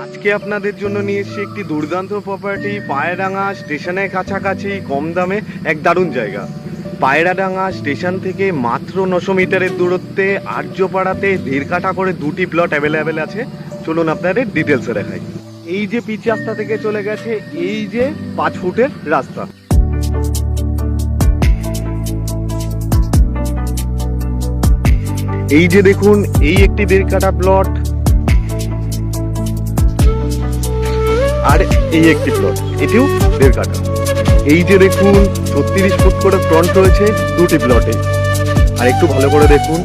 আজকে আপনাদের জন্য নিয়ে এসেছি একটি দুর্দান্ত প্রপার্টি পায়রাডাঙ্গা স্টেশনের কাছাকাছি, কম দামে এক দারুণ জায়গা। পায়রাডাঙ্গা স্টেশন থেকে মাত্র নশো মিটারের দূরত্বে আর্যপাড়াতে দেড় কাঠা করে দুটি প্লট অ্যাভেলেবেল আছে। চলুন আপনাদের ডিটেলসে দেখাই। এই যে পিচ রাস্তা থেকে চলে গেছে, এই যে পাঁচ ফুটের রাস্তা। এই যে দেখুন, এই একটি দেড় প্লট এই একটি প্লট এটিও দেড় কাঠা। এই যে দেখুন, ছত্রিশ ফুট করে ফ্রন্ট রয়েছে দুটি প্লটে আর একটু ভালো করে দেখুন।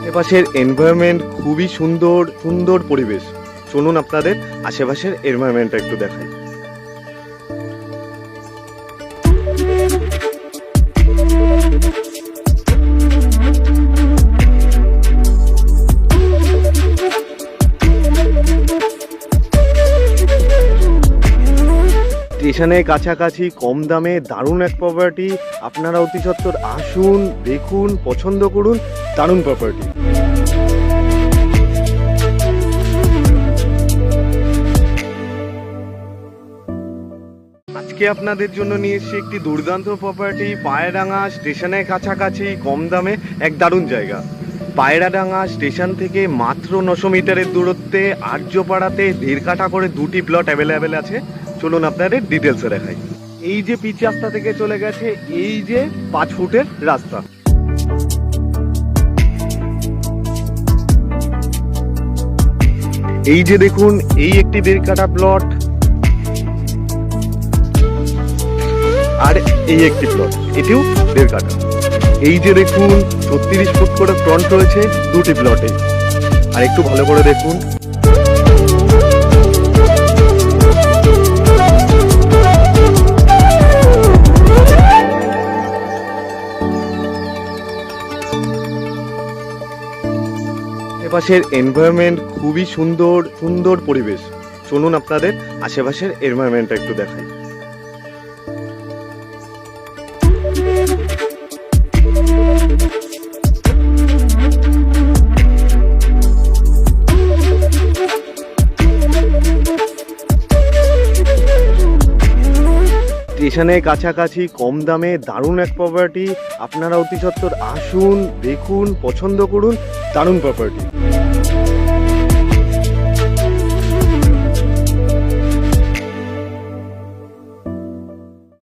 আশেপাশের এনভায়রনমেন্ট খুবই সুন্দর সুন্দর পরিবেশ। চলুন আপনাদের আশেপাশের এনভায়রনমেন্টটা একটু দেখাই। স্টেশনের কাছাকাছি কম দামে দারুণ এক প্রপার্টি আপনারা অতি সত্বর আসুন, দেখুন, পছন্দ করুন, দারুণ প্রপার্টি আজকে আপনাদের জন্য নিয়ে এসেছি একটি দুর্দান্ত প্রপার্টি পায়রাডাঙ্গা স্টেশনের কাছাকাছি, কম দামে এক দারুণ জায়গা। পায়রাডাঙ্গা স্টেশন থেকে মাত্র নশো মিটারের দূরত্বে আর্যপাড়াতে দেড় কাঠা করে দুটি প্লট অ্যাভেলেবেল আছে। চলুন আপনাদের ডিটেলসে দেখাই। এই যে পিচ রাস্তা থেকে চলে গেছে, এই যে পাঁচ ফুটের রাস্তা। এই যে দেখুন, এই একটি দেড় কাঠা প্লট এই একটি প্লট এটিও দেড় কাঠা। এই যে দেখুন, ছত্রিশ ফুট করে ফ্রন্ট রয়েছে দুটি প্লটে আর একটু ভালো করে দেখুন। আশেপাশের এনভায়রনমেন্ট খুবই সুন্দর সুন্দর পরিবেশ। শুনুন আপনাদের আশেপাশের এনভায়রনমেন্টটা একটু দেখাই। স্টেশনের কাছাকাছি কম দামে দারুণ এক প্রপার্টি আপনারা অতি সত্বর আসুন, দেখুন, পছন্দ করুন, দারুণ প্রপার্টি